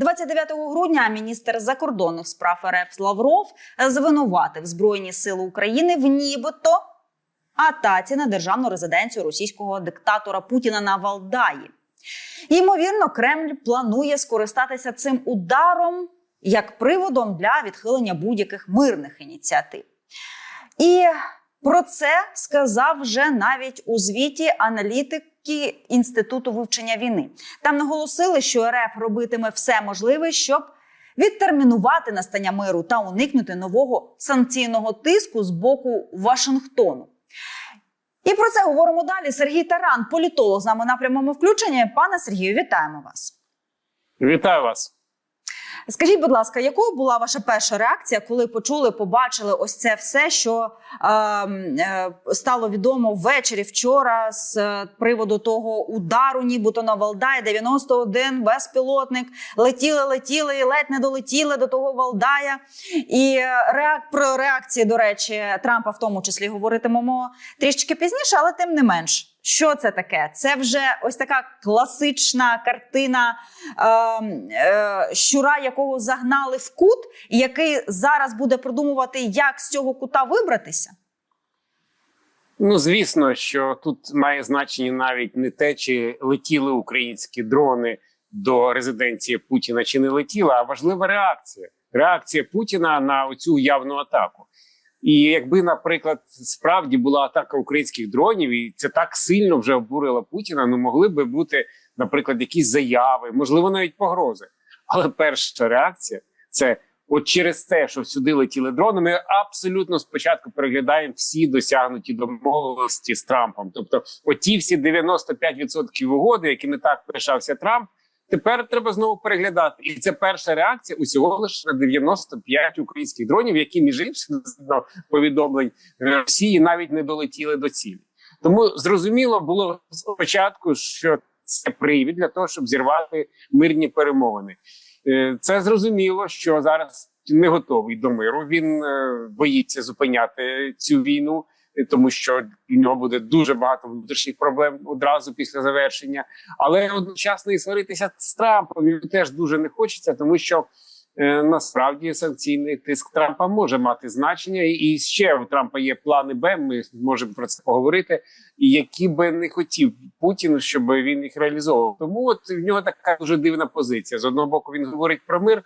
29 грудня міністр закордонних справ РФ Лавров звинуватив Збройні сили України в нібито атаці на державну резиденцію російського диктатора Путіна на Валдаї. Ймовірно, Кремль планує скористатися цим ударом як приводом для відхилення будь-яких мирних ініціатив. І про це сказав вже навіть у звіті аналітики інституту вивчення війни. Там наголосили, що РФ робитиме все можливе, щоб відтермінувати настання миру та уникнути нового санкційного тиску з боку Вашингтону. І про це говоримо далі. Сергій Таран, політолог, з нами на прямому включенні. Пане Сергію, вітаємо вас. Вітаю вас. Скажіть, будь ласка, якою була ваша перша реакція, коли почули, побачили ось це все, що е, е, стало відомо ввечері вчора з е, приводу того удару, нібито на Валдай, 91 безпілотник, летіли, летіли і ледь не долетіли до того Валдая. І реак, про реакції, до речі, Трампа в тому числі говоритимемо трішки пізніше, але тим не менш. Що це таке? Це вже ось така класична картина е, е, щура, якого загнали в кут, і який зараз буде продумувати, як з цього кута вибратися. Ну звісно, що тут має значення навіть не те, чи летіли українські дрони до резиденції Путіна, чи не летіли, а важлива реакція. Реакція Путіна на цю уявну атаку. І якби, наприклад, справді була атака українських дронів, і це так сильно вже обурило Путіна, ну могли би бути, наприклад, якісь заяви, можливо, навіть погрози. Але перша реакція це от через те, що сюди летіли дрони. Ми абсолютно спочатку переглядаємо всі досягнуті домовленості з Трампом. Тобто, оті всі 95% угоди, якими так пишався Трамп. Тепер треба знову переглядати, і це перша реакція усього лише на 95 українських дронів, які між іншим повідомлень Росії навіть не долетіли до цілі. Тому зрозуміло було спочатку, що це привід для того, щоб зірвати мирні перемовини. Е, Це зрозуміло, що зараз не готовий до миру. Він е, боїться зупиняти цю війну тому що в нього буде дуже багато внутрішніх проблем одразу після завершення. Але одночасно і сваритися з Трампом він теж дуже не хочеться, тому що е, насправді санкційний тиск Трампа може мати значення, і ще у Трампа є плани Б. Ми можемо про це поговорити. І які би не хотів Путін, щоб він їх реалізовував. Тому от в нього така дуже дивна позиція. З одного боку він говорить про мир.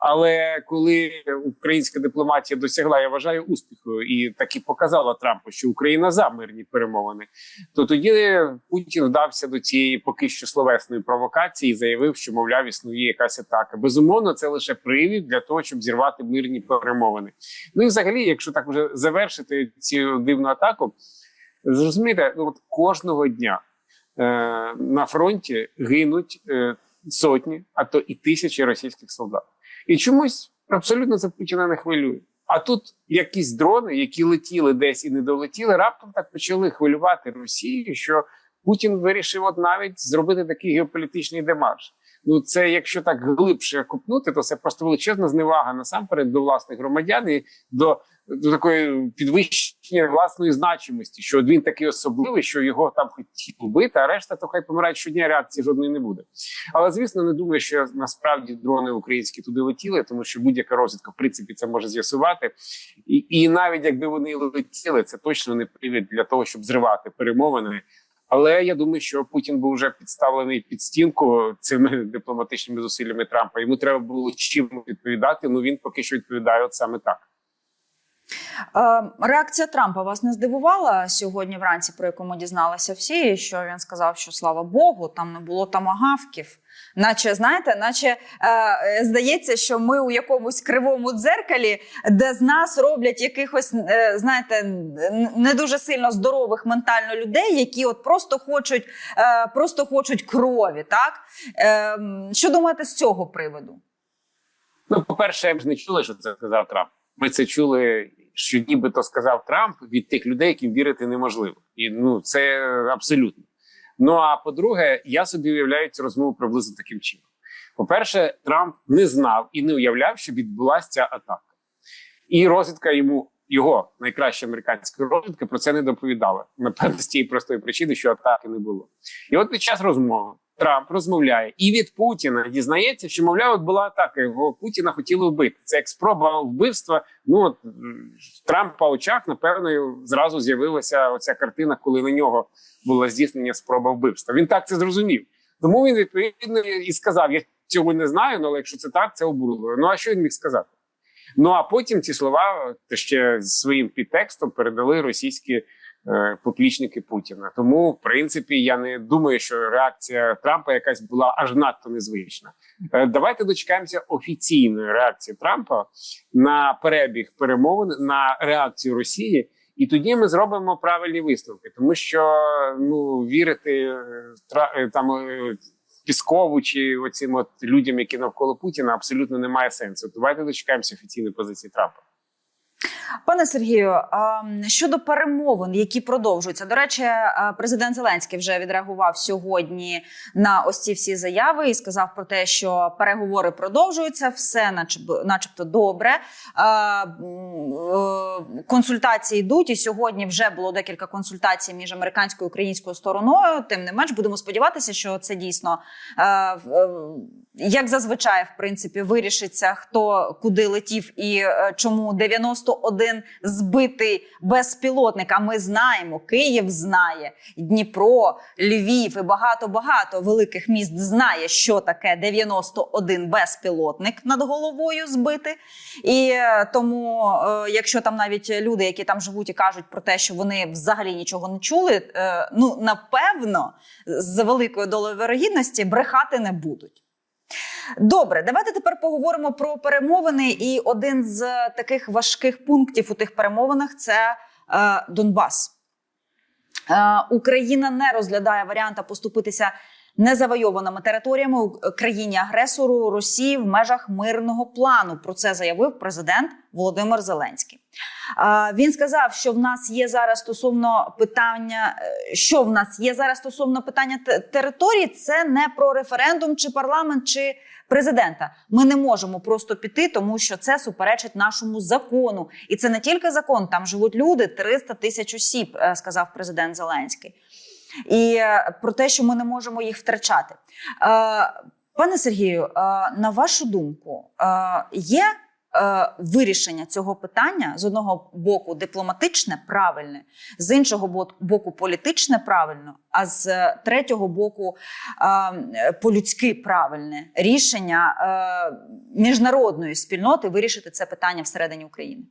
Але коли українська дипломатія досягла, я вважаю, успіху і таки показала Трампу, що Україна за мирні перемовини, то тоді Путін вдався до цієї поки що словесної провокації і заявив, що мовляв існує якась атака. Безумовно, це лише привід для того, щоб зірвати мирні перемовини. Ну і взагалі, якщо так вже завершити цю дивну атаку, зрозумієте, ну от кожного дня е, на фронті гинуть е, сотні, а то і тисячі російських солдат. І чомусь абсолютно це Путіна не хвилює. А тут якісь дрони, які летіли десь і не долетіли, раптом так почали хвилювати Росію, що Путін вирішив от навіть зробити такий геополітичний демарш. Ну це якщо так глибше купнути, то це просто величезна зневага насамперед до власних громадян і до до такої підвищення власної значимості, що він такий особливий, що його там хотіли вбити, а решта то хай помирають щодня. Реакції жодної не буде. Але звісно, не думаю, що насправді дрони українські туди летіли, тому що будь-яка розвідка в принципі це може з'ясувати. І, і навіть якби вони летіли, це точно не привід для того, щоб зривати перемовини. Але я думаю, що Путін був вже підставлений під стінку цими дипломатичними зусиллями Трампа. Йому треба було чим відповідати. Ну він поки що відповідає от саме так. Е, реакція Трампа вас не здивувала сьогодні вранці, про яку ми дізналися всі, що він сказав, що слава Богу, там не було тамагавків. Наче знаєте, наче е, здається, що ми у якомусь кривому дзеркалі, де з нас роблять якихось, е, знаєте, не дуже сильно здорових ментально людей, які от просто хочуть е, просто хочуть крові. Так е, що думаєте з цього приводу? Ну, по перше, ми ж не чули, що це сказав Трамп. Ми це чули що нібито сказав Трамп від тих людей, яким вірити неможливо, і ну це абсолютно. Ну а по-друге, я собі уявляю цю розмову приблизно таким чином. По-перше, Трамп не знав і не уявляв, що відбулася ця атака, і розвідка йому його найкраща американська розвідка про це не доповідала. Напевно, з тієї простої причини, що атаки не було. І от під час розмови Трамп розмовляє і від Путіна дізнається, що мовляв, от була атака. Його Путіна хотіли вбити. Це як спроба вбивства. Ну от м, в Трампа очах, напевно, зразу з'явилася оця картина, коли на нього було здійснення спроба вбивства. Він так це зрозумів. Тому він відповідно і сказав: Я цього не знаю, але якщо це так, це обурливо. Ну а що він міг сказати? Ну а потім ці слова ще своїм підтекстом передали російські е, поплічники Путіна. Тому, в принципі, я не думаю, що реакція Трампа якась була аж надто незвична. Е, давайте дочекаємося офіційної реакції Трампа на перебіг перемовин на реакцію Росії. І тоді ми зробимо правильні висновки, тому що ну вірити е, е, там е, Піскову чи оцим от людям, які навколо Путіна, абсолютно немає сенсу. Давайте дочекаємося офіційної позиції Трампа. Пане Сергію, щодо перемовин, які продовжуються, до речі, президент Зеленський вже відреагував сьогодні на ось ці всі заяви і сказав про те, що переговори продовжуються, все начебто, добре. М, е, Консультації йдуть, і сьогодні вже було декілька консультацій між американською і українською стороною. Тим не менш, будемо сподіватися, що це дійсно е, е, як зазвичай, в принципі, вирішиться, хто куди летів і е, чому 91 збитий безпілотник. А ми знаємо, Київ знає, Дніпро, Львів і багато багато великих міст знає, що таке 91 безпілотник над головою збити. І е, тому, е, якщо там навіть люди, які там живуть і кажуть про те, що вони взагалі нічого не чули, ну напевно, з великою долею вирогідності брехати не будуть. Добре, давайте тепер поговоримо про перемовини. І один з таких важких пунктів у тих перемовинах це е, Донбас. Е, Україна не розглядає варіанта поступитися незавойованими територіями у країні агресору Росії в межах мирного плану. Про це заявив президент Володимир Зеленський. Він сказав, що в нас є зараз стосовно питання, е, що в нас є зараз стосовно питання території. Це не про референдум, чи парламент, чи президента. Ми не можемо просто піти, тому що це суперечить нашому закону. І це не тільки закон, там живуть люди 300 тисяч осіб, е, сказав президент Зеленський. І е, про те, що ми не можемо їх втрачати. Е, Пане Сергію, е, на вашу думку, є вирішення цього питання з одного боку дипломатичне, правильне, з іншого боку політичне правильно, а з третього боку по-людськи правильне рішення міжнародної спільноти вирішити це питання всередині України.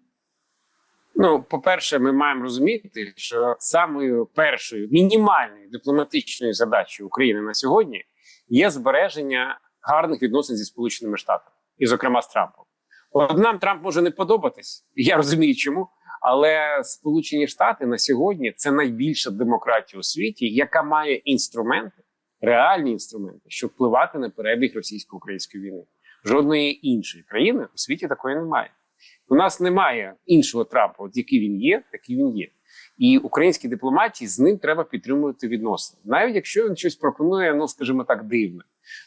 Ну, по-перше, ми маємо розуміти, що самою першою мінімальною дипломатичною задачею України на сьогодні є збереження гарних відносин зі Сполученими Штатами, і, зокрема, з Трампом. От нам Трамп може не подобатись, я розумію, чому. Але Сполучені Штати на сьогодні це найбільша демократія у світі, яка має інструменти, реальні інструменти, щоб впливати на перебіг російсько-української війни. Жодної іншої країни у світі такої немає. У нас немає іншого Трампа, от який він є, такий він є. І українській дипломатії з ним треба підтримувати відносини, навіть якщо він щось пропонує, ну скажімо так, дивне.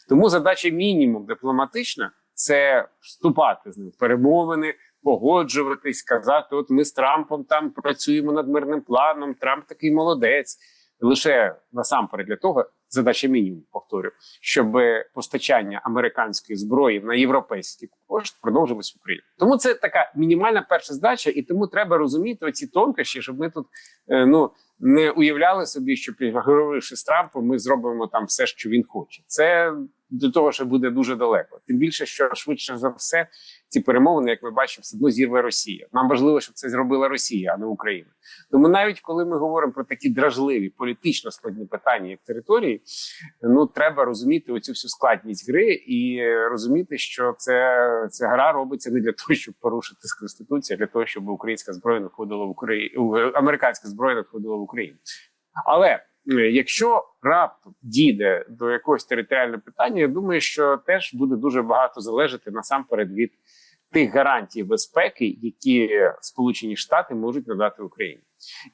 Тому задача мінімум дипломатична це вступати з ним в перемовини, погоджуватись, казати: от ми з Трампом там працюємо над мирним планом. Трамп такий молодець. Лише насамперед для того задача мінімум повторю, щоб постачання американської зброї на європейський кошт продовжилось в Україні. Тому це така мінімальна перша задача, і тому треба розуміти оці тонкощі, щоб ми тут е, ну не уявляли собі, що переговоривши з Трампом, ми зробимо там все, що він хоче. Це до того, що буде дуже далеко. Тим більше, що швидше за все ці перемовини, як ми бачимо, все одно зірве Росія. Нам важливо, щоб це зробила Росія, а не Україна. Тому навіть коли ми говоримо про такі дражливі політично складні питання, як території, ну треба розуміти оцю всю складність гри і розуміти, що це ця гра робиться не для того, щоб порушити конституцію, а для того, щоб українська зброя надходила в Україну, американська зброя надходила в Україну. Але якщо раптом дійде до якогось територіального питання, я думаю, що теж буде дуже багато залежати насамперед від тих гарантій безпеки, які Сполучені Штати можуть надати Україні.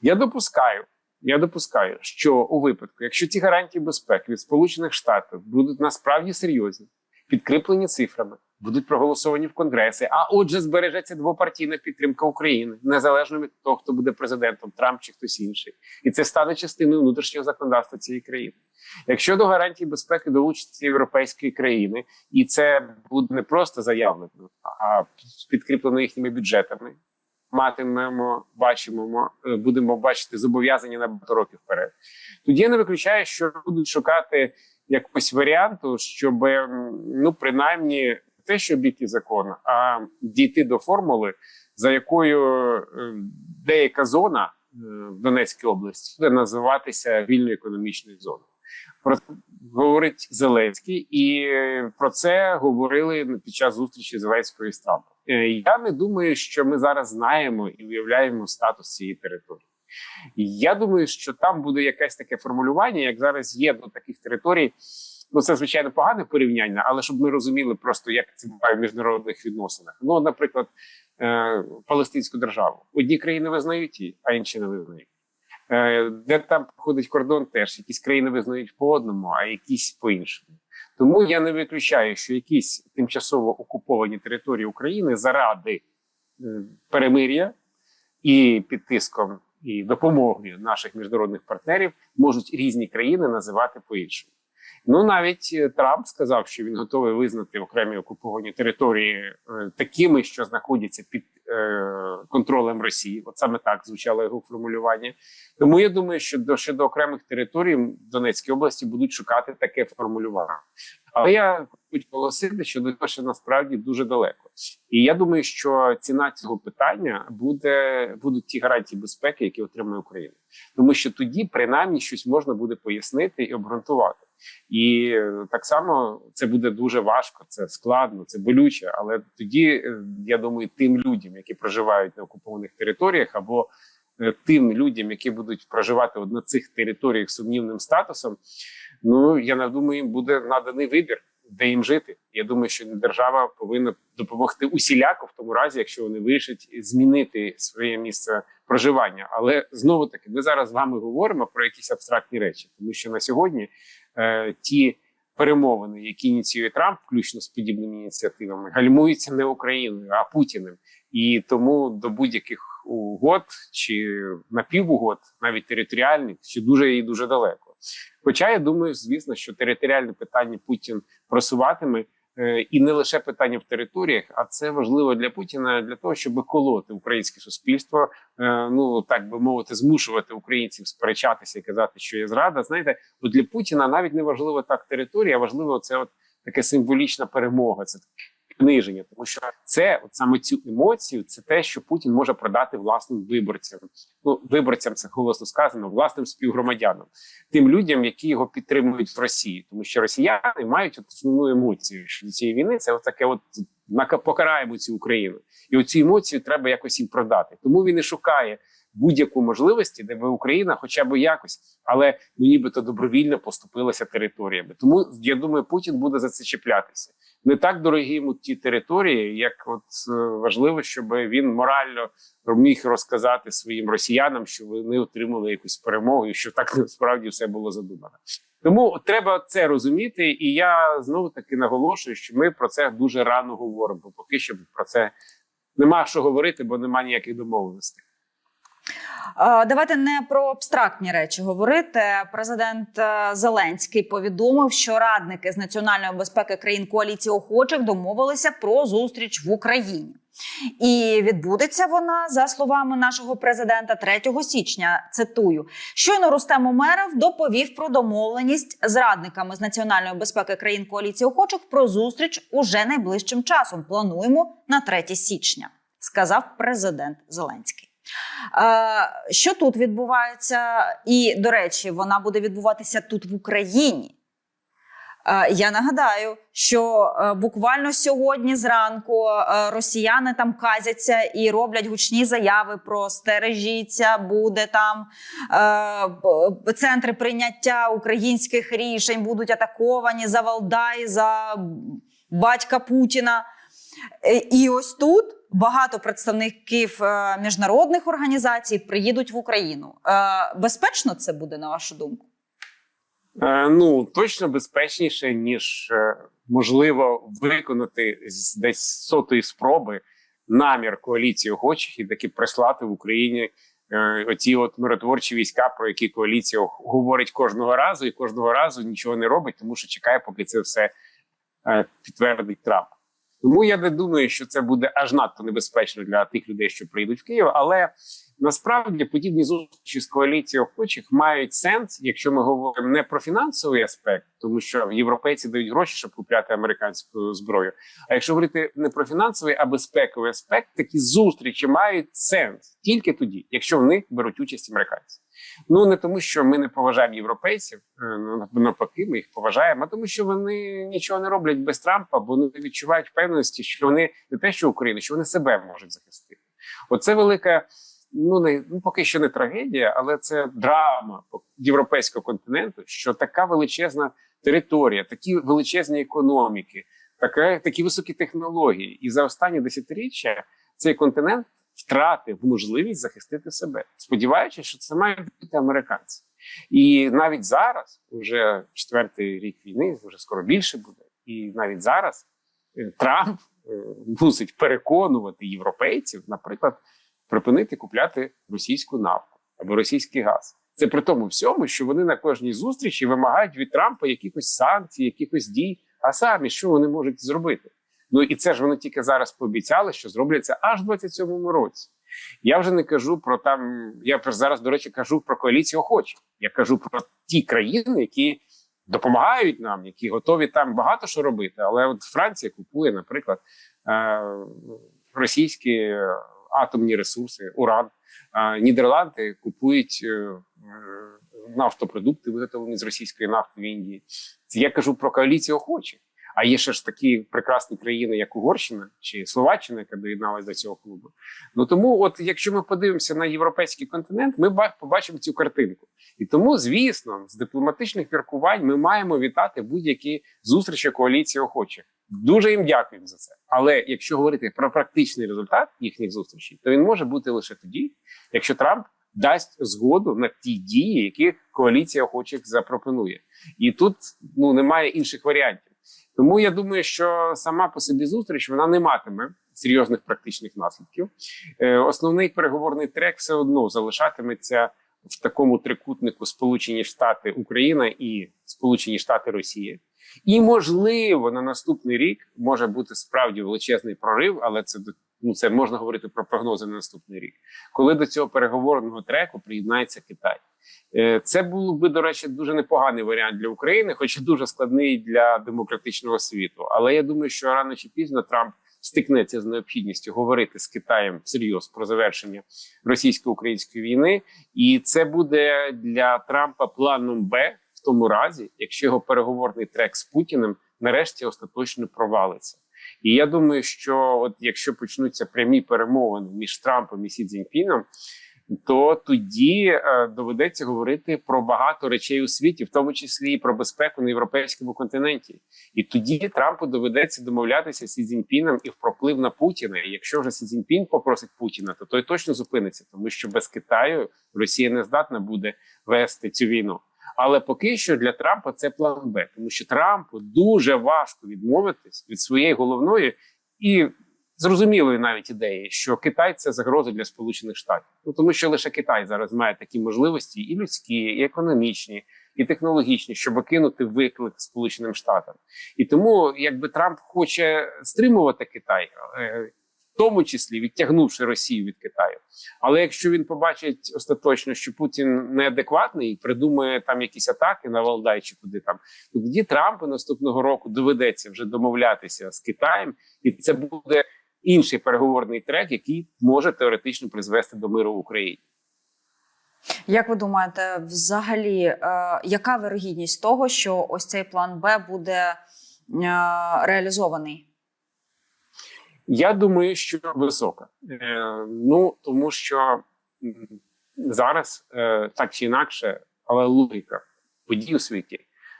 Я допускаю, я допускаю, що у випадку, якщо ці гарантії безпеки від Сполучених Штатів будуть насправді серйозні, підкріплені цифрами, будуть проголосовані в Конгресі. А отже, збережеться двопартійна підтримка України, незалежно від того, хто буде президентом, Трамп чи хтось інший, і це стане частиною внутрішнього законодавства цієї країни. Якщо до гарантій безпеки долучаться європейські країни, і це буде не просто заявлено, а підкріплено їхніми бюджетами. Матимемо, бачимо, е, будемо бачити зобов'язання на багато років вперед. Тоді я не виключаю, що будуть шукати якогось варіанту, щоб ну принаймні те, що обійти закон, а дійти до формули, за якою е, деяка зона е, в Донецькій області буде називатися вільною економічною зоною. Про це говорить Зеленський, і про це говорили під час зустрічі Зеленського із Трампом. Е, Я не думаю, що ми зараз знаємо і уявляємо статус цієї території. Я думаю, що там буде якесь таке формулювання, як зараз є до таких територій. Ну, це звичайно погане порівняння, але щоб ми розуміли просто, як це буває в міжнародних відносинах. Ну, наприклад, е, Палестинську державу. Одні країни визнають її, а інші не визнають. Е, де там проходить кордон, теж якісь країни визнають по одному, а якісь по іншому. Тому я не виключаю, що якісь тимчасово окуповані території України заради е, перемир'я і під тиском і допомогою наших міжнародних партнерів можуть різні країни називати по-іншому. Ну навіть е, Трамп сказав, що він готовий визнати окремі окуповані території е, такими, що знаходяться під е, контролем Росії. От саме так звучало його формулювання. Тому я думаю, що до щодо окремих територій в Донецькій області будуть шукати таке формулювання. Але я хочу оголосити, що до того насправді дуже далеко. І я думаю, що ціна цього питання буде будуть ті гарантії безпеки, які отримує Україна, тому що тоді принаймні щось можна буде пояснити і обґрунтувати. І е, так само це буде дуже важко, це складно, це болюче. Але тоді е, я думаю, тим людям, які проживають на окупованих територіях, або е, тим людям, які будуть проживати на цих територіях сумнівним статусом, ну я думаю, їм буде наданий вибір, де їм жити. Я думаю, що держава повинна допомогти усіляко в тому разі, якщо вони вирішать змінити своє місце проживання. Але знову таки, ми зараз з вами говоримо про якісь абстрактні речі, тому що на сьогодні е, ті перемовини, які ініціює Трамп, включно з подібними ініціативами, гальмуються не Україною, а Путіним. І тому до будь-яких угод чи напівугод, навіть територіальних, ще дуже і дуже далеко. Хоча я думаю, звісно, що територіальне питання Путін просуватиме. Е, І не лише питання в територіях, а це важливо для Путіна для того, щоб колоти українське суспільство, е, ну так би мовити, змушувати українців сперечатися і казати, що є зрада. Знаєте, от для Путіна навіть не важливо так територія, важливо це от таке символічна перемога. Це зниження, тому що це от саме цю емоцію, це те, що Путін може продати власним виборцям. Ну виборцям це голосно сказано, власним співгромадянам, тим людям, які його підтримують в Росії, тому що росіяни мають от основну емоцію що до цієї війни. Це от таке, от покараємо цю Україну, і оцю емоцію треба якось їм продати. Тому він і шукає будь-яку можливості, де би Україна, хоча б якось, але ну нібито добровільно поступилася територіями. Тому я думаю, Путін буде за це чіплятися. Не так дорогі йому ті території, як от е, важливо, щоб він морально міг розказати своїм росіянам, що вони отримали якусь перемогу, і що так насправді все було задумано. Тому треба це розуміти, і я знову таки наголошую, що ми про це дуже рано говоримо. Бо поки що про це нема що говорити, бо нема ніяких домовленостей. Е, Давайте не про абстрактні речі говорити. Президент е, Зеленський повідомив, що радники з національної безпеки країн коаліції охочих домовилися про зустріч в Україні. І відбудеться вона за словами нашого президента 3 січня. Цитую: щойно Рустем Умеров доповів про домовленість з радниками з національної безпеки країн коаліції охочих про зустріч уже найближчим часом. Плануємо на 3 січня, сказав президент Зеленський. Е, Що тут відбувається? І, до речі, вона буде відбуватися тут в Україні. Е, Я нагадаю, що е, буквально сьогодні зранку росіяни там казяться і роблять гучні заяви про стережіться, буде там центри прийняття українських рішень будуть атаковані за Валдай, за батька Путіна. Е, І ось тут багато представників е, міжнародних організацій приїдуть в Україну. Е, Безпечно це буде, на вашу думку? Ну точно безпечніше, ніж можливо виконати з десь сотої спроби намір коаліції охочих і таки прислати в Україні оці от миротворчі війська, про які коаліція говорить кожного разу, і кожного разу нічого не робить, тому що чекає, поки це все підтвердить Трамп. Тому я не думаю, що це буде аж надто небезпечно для тих людей, що прийдуть в Київ. Але насправді подібні зустрічі з коаліцією охочих мають сенс, якщо ми говоримо не про фінансовий аспект, тому що європейці дають гроші, щоб купляти американську зброю. А якщо говорити не про фінансовий, а безпековий аспект, такі зустрічі мають сенс тільки тоді, якщо в них беруть участь американці. Ну не тому, що ми не поважаємо європейців, е, ну, навпаки, ми їх поважаємо, а тому, що вони нічого не роблять без Трампа, бо вони відчувають впевненості, що вони не те, що Україна, що вони себе можуть захистити. Оце велика. Ну не ну поки що не трагедія, але це драма європейського континенту, що така величезна територія, такі величезні економіки, така такі високі технології, і за останні десятиріччя цей континент втратив можливість захистити себе, сподіваючись, що це мають бути американці. І навіть зараз, вже четвертий рік війни, вже скоро більше буде, і навіть зараз е, Трамп е, мусить переконувати європейців, наприклад, припинити купляти російську нафту або російський газ. Це при тому всьому, що вони на кожній зустрічі вимагають від Трампа якихось санкцій, якихось дій. А самі що вони можуть зробити? Ну і це ж вони тільки зараз пообіцяли, що зроблять це аж в 27-му році. Я вже не кажу про там. Я зараз, до речі, кажу про коаліцію охочих. Я кажу про ті країни, які допомагають нам, які готові там багато що робити. Але от Франція купує, наприклад, е, російські атомні ресурси, уран. Нідерланди купують е, е, нафтопродукти, виготовлені з російської нафти в Індії. Це я кажу про коаліцію охочих. А є ще ж такі прекрасні країни, як Угорщина чи Словаччина, яка доєдналася до цього клубу. Ну тому, от якщо ми подивимося на європейський континент, ми ба- побачимо цю картинку. І тому, звісно, з дипломатичних міркувань ми маємо вітати будь-які зустрічі коаліції охочих. Дуже їм дякуємо за це. Але якщо говорити про практичний результат їхніх зустрічей, то він може бути лише тоді, якщо Трамп дасть згоду на ті дії, які коаліція охочих запропонує. І тут ну немає інших варіантів. Тому я думаю, що сама по собі зустріч вона не матиме серйозних практичних наслідків. Е, основний переговорний трек все одно залишатиметься в такому трикутнику Сполучені Штати Україна і Сполучені Штати Росія. І можливо на наступний рік може бути справді величезний прорив, але це ну це можна говорити про прогнози на наступний рік, коли до цього переговорного треку приєднається Китай. Е, Це був би, до речі, дуже непоганий варіант для України, хоч і дуже складний для демократичного світу. Але я думаю, що рано чи пізно Трамп стикнеться з необхідністю говорити з Китаєм всерйоз про завершення російсько-української війни, і це буде для Трампа планом Б в тому разі, якщо його переговорний трек з Путіним нарешті остаточно провалиться. І я думаю, що от якщо почнуться прямі перемовини між Трампом і Сі Цзіньпіном, то тоді е, доведеться говорити про багато речей у світі, в тому числі і про безпеку на європейському континенті. І тоді Трампу доведеться домовлятися з Сі Цзіньпіном і про вплив на Путіна. І якщо вже Сі Цзіньпін попросить Путіна, то той точно зупиниться, тому що без Китаю Росія не здатна буде вести цю війну. Але поки що для Трампа це план Б, тому що Трампу дуже важко відмовитись від своєї головної і зрозумілої навіть ідеї, що Китай це загроза для Сполучених Штатів. Ну тому що лише Китай зараз має такі можливості, і людські, і економічні, і технологічні, щоб кинути виклик Сполученим Штатам. І тому, якби Трамп хоче стримувати Китай. Тому числі відтягнувши Росію від Китаю, але якщо він побачить остаточно, що Путін неадекватний і придумає там якісь атаки на Валдай чи куди там, то тоді Трампу наступного року доведеться вже домовлятися з Китаєм, і це буде інший переговорний трек, який може теоретично призвести до миру в Україні. Як ви думаєте, взагалі, е, яка вирогідність того, що ось цей план Б буде е, реалізований? Я думаю, що висока. Е, ну тому що зараз е, так чи інакше, але логіка подій у світі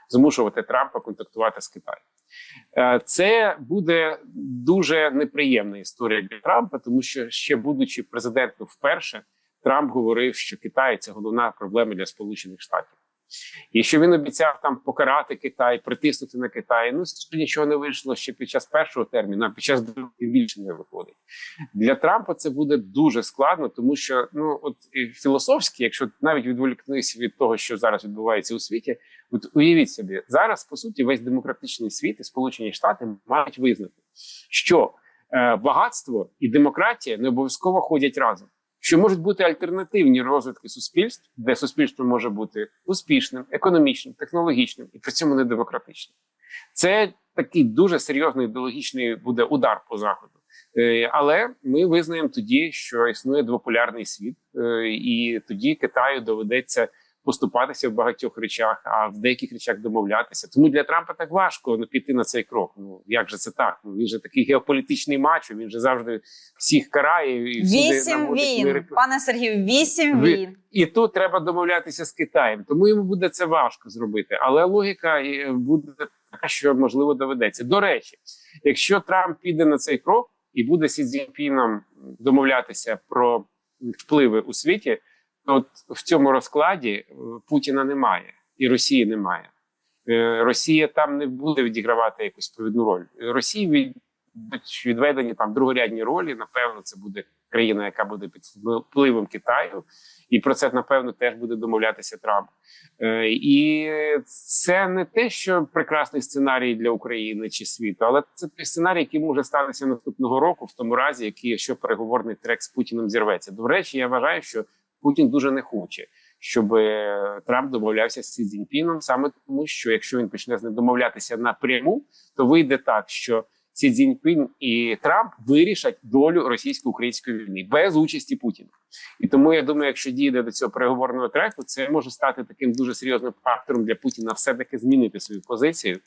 змушувати Трампа контактувати з Китаєм. Е, Це буде дуже неприємна історія для Трампа, тому що ще будучи президентом вперше, Трамп говорив, що Китай це головна проблема для Сполучених Штатів. І що він обіцяв там покарати Китай, притиснути на Китай. Ну цього нічого не вийшло ще під час першого терміну, а під час другого більше не виходить. Для Трампа це буде дуже складно, тому що ну от філософськи, якщо навіть відволікнутися від того, що зараз відбувається у світі, от уявіть собі, зараз по суті весь демократичний світ і Сполучені Штати мають визнати, що е, багатство і демократія не обов'язково ходять разом. Що можуть бути альтернативні розвитки суспільств, де суспільство може бути успішним, економічним, технологічним і при цьому не демократичним. Це такий дуже серйозний ідеологічний буде удар по заходу. Е, Але ми визнаємо тоді, що існує двополярний світ, е, і тоді Китаю доведеться поступатися в багатьох речах, а в деяких речах домовлятися. Тому для Трампа так важко ну, піти на цей крок. Ну як же це так? Ну він же такий геополітичний мачо, він же завжди всіх карає і Вісім він, мири. пане Сергію, вісім Ви- він. І тут треба домовлятися з Китаєм, тому йому буде це важко зробити. Але логіка е, буде така, що можливо доведеться. До речі, якщо Трамп піде на цей крок і буде Сі Цзіньпіном домовлятися про впливи у світі, от в цьому розкладі е, Путіна немає і Росії немає. Е, Росія там не буде відігравати якусь провідну роль. Росії будуть відведені там другорядні ролі. Напевно, це буде країна, яка буде під впливом Китаю, і про це напевно теж буде домовлятися Трамп. Е, І це не те, що прекрасний сценарій для України чи світу, але це той сценарій, який може статися наступного року, в тому разі, який якщо переговорний трек з Путіним зірветься. До речі, я вважаю, що Путін дуже не хоче. Щоб е, Трамп домовлявся з Сі Цзіньпіном, саме тому, що якщо він почне з ним домовлятися напряму, то вийде так, що Сі Цзіньпін і Трамп вирішать долю російсько-української війни без участі Путіна. І тому я думаю, якщо дійде до цього переговорного треку, це може стати таким дуже серйозним фактором для Путіна все таки змінити свою позицію.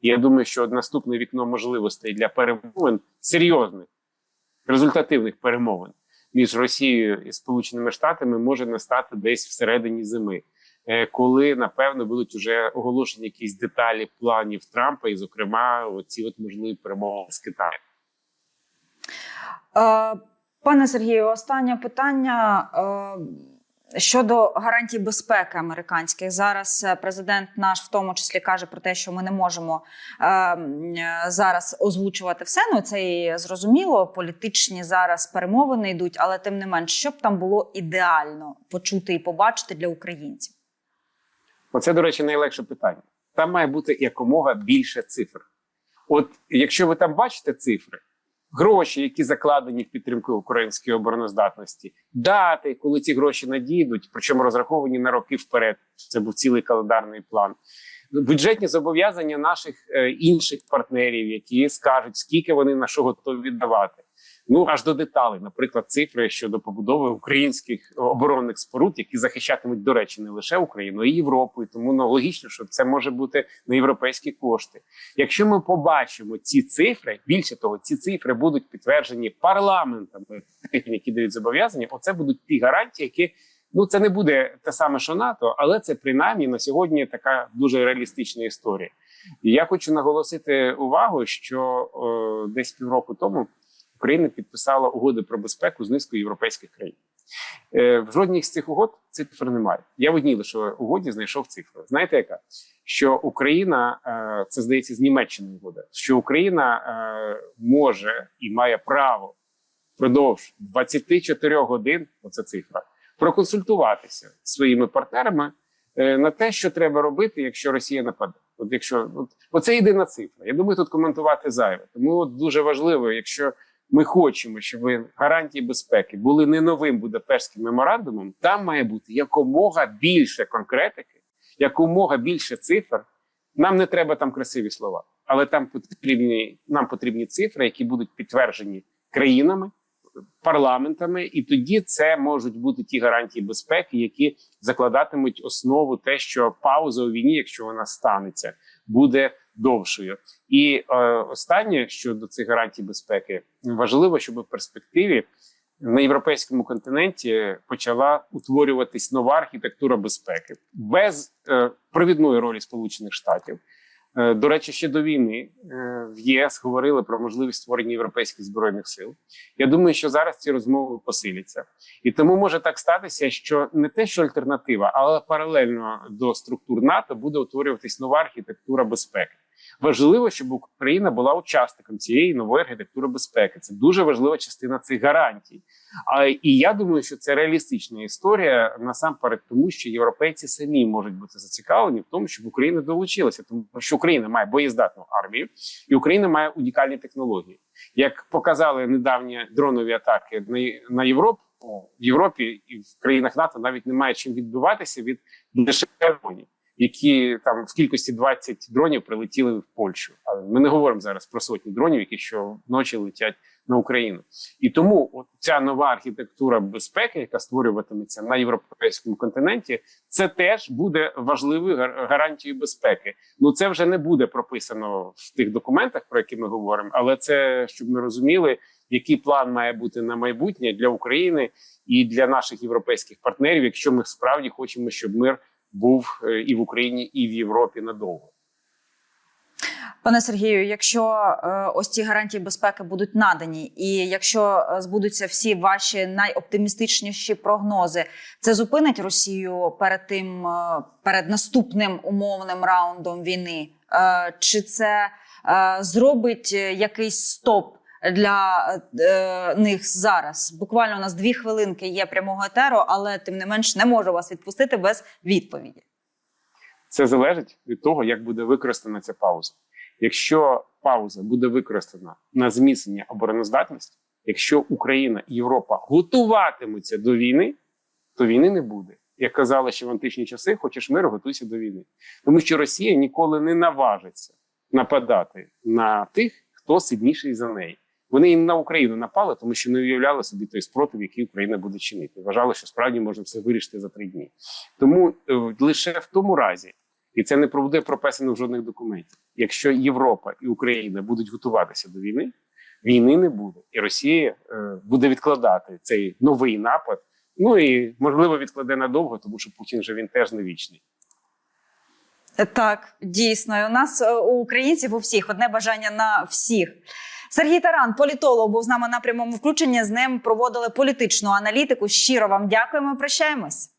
І я думаю, що наступне вікно можливостей для перемовин серйозних результативних перемовин між Росією і Сполученими Штатами може настати десь всередині зими, е, коли напевно будуть уже оголошені якісь деталі планів Трампа, і, зокрема, оці от можливі перемоги з Китаєм. Е, Пане Сергію, останнє питання е, щодо гарантій безпеки американських. Зараз е, президент наш в тому числі каже про те, що ми не можемо е, е, зараз озвучувати все. Ну це і зрозуміло. Політичні зараз перемовини йдуть, але тим не менш, що б там було ідеально почути і побачити для українців. Оце, до речі, найлегше питання. Там має бути якомога більше цифр. От якщо ви там бачите цифри, гроші, які закладені в підтримку української обороноздатності, дати, коли ці гроші надійдуть, причому розраховані на роки вперед. Це був цілий календарний план. Бюджетні зобов'язання наших е, інших партнерів, які скажуть, скільки вони на що готові віддавати. Ну аж до деталей, наприклад, цифри щодо побудови українських оборонних споруд, які захищатимуть, до речі, не лише Україну, а й Європу. І тому ну, логічно, що це може бути на європейські кошти. Якщо ми побачимо ці цифри, більше того, ці цифри будуть підтверджені парламентами, тих, які дають зобов'язання. Оце будуть ті гарантії, які ну це не буде те саме, що НАТО, але це принаймні на сьогодні така дуже реалістична історія. І я хочу наголосити увагу, що о, десь півроку тому. Україна підписала угоди про безпеку з низкою європейських країн. Е, в жодній з цих угод цифр немає. Я в одній лише угоді знайшов цифру. Знаєте, яка? Що Україна, е, це здається, з Німеччини угода, що Україна е, може і має право впродовж 24 годин, оця цифра, проконсультуватися зі своїми партнерами на те, що треба робити, якщо Росія нападе. От якщо от, оце єдина цифра. Я думаю, тут коментувати зайве. Тому от дуже важливо, якщо ми хочемо, щоб гарантії безпеки були не новим Будапештським меморандумом. Там має бути якомога більше конкретики, якомога більше цифр. Нам не треба там красиві слова, але там потрібні нам потрібні цифри, які будуть підтверджені країнами, парламентами, і тоді це можуть бути ті гарантії безпеки, які закладатимуть основу те, що пауза у війні, якщо вона станеться, буде довшою. І е, останнє щодо цих гарантій безпеки важливо, щоб в перспективі на європейському континенті почала утворюватись нова архітектура безпеки без е, провідної ролі Сполучених Штатів. Е, До речі, ще до війни е, в ЄС говорили про можливість створення європейських збройних сил. Я думаю, що зараз ці розмови посиляться, і тому може так статися, що не те, що альтернатива, але паралельно до структур НАТО буде утворюватись нова архітектура безпеки. Важливо, щоб Україна була учасником цієї нової архітектури безпеки. Це дуже важлива частина цих гарантій. А і я думаю, що це реалістична історія насамперед, тому що європейці самі можуть бути зацікавлені в тому, щоб Україна долучилася, тому що Україна має боєздатну армію, і Україна має унікальні технології. Як показали недавні дронові атаки на, Європу в Європі і в країнах НАТО навіть немає чим відбиватися від дешевих дронів, які там в кількості 20 дронів прилетіли в Польщу. Але ми не говоримо зараз про сотні дронів, які щоночі летять на Україну. І тому от ця нова архітектура безпеки, яка створюватиметься на європейському континенті, це теж буде важливою гарантією безпеки. Ну це вже не буде прописано в тих документах, про які ми говоримо, але це щоб ми розуміли, який план має бути на майбутнє для України і для наших європейських партнерів, якщо ми справді хочемо, щоб мир був е, і в Україні, і в Європі надовго. Пане Сергію, якщо е, ось ці гарантії безпеки будуть надані, і якщо е, збудуться всі ваші найоптимістичніші прогнози, це зупинить Росію перед тим перед наступним умовним раундом війни? Чи це зробить якийсь стоп для е, них зараз? Буквально у нас дві хвилинки є прямого етеру, але тим не менш не можу вас відпустити без відповіді. Це залежить від того, як буде використана ця пауза. Якщо пауза буде використана на зміцнення обороноздатності, якщо Україна і Європа готуватимуться до війни, то війни не буде. Як казали ще в античні часи, хочеш миру, готуйся до війни. Тому що Росія ніколи не наважиться нападати на тих, хто сильніший за неї. Вони і на Україну напали, тому що не уявляли собі той спротив, який Україна буде чинити. Вважали, що справді можна все вирішити за три дні. Тому е, лише в тому разі, і це не буде прописано в жодних документів. Якщо Європа і Україна будуть готуватися до війни, війни не буде, і Росія е, буде відкладати цей новий напад. Ну і можливо відкладе надовго, тому що Путін же він теж не вічний. Так, дійсно, у нас е, у українців у всіх одне бажання на всіх. Сергій Таран, політолог, був з нами на прямому включенні. З ним проводили політичну аналітику. Щиро вам дякуємо. Прощаємось.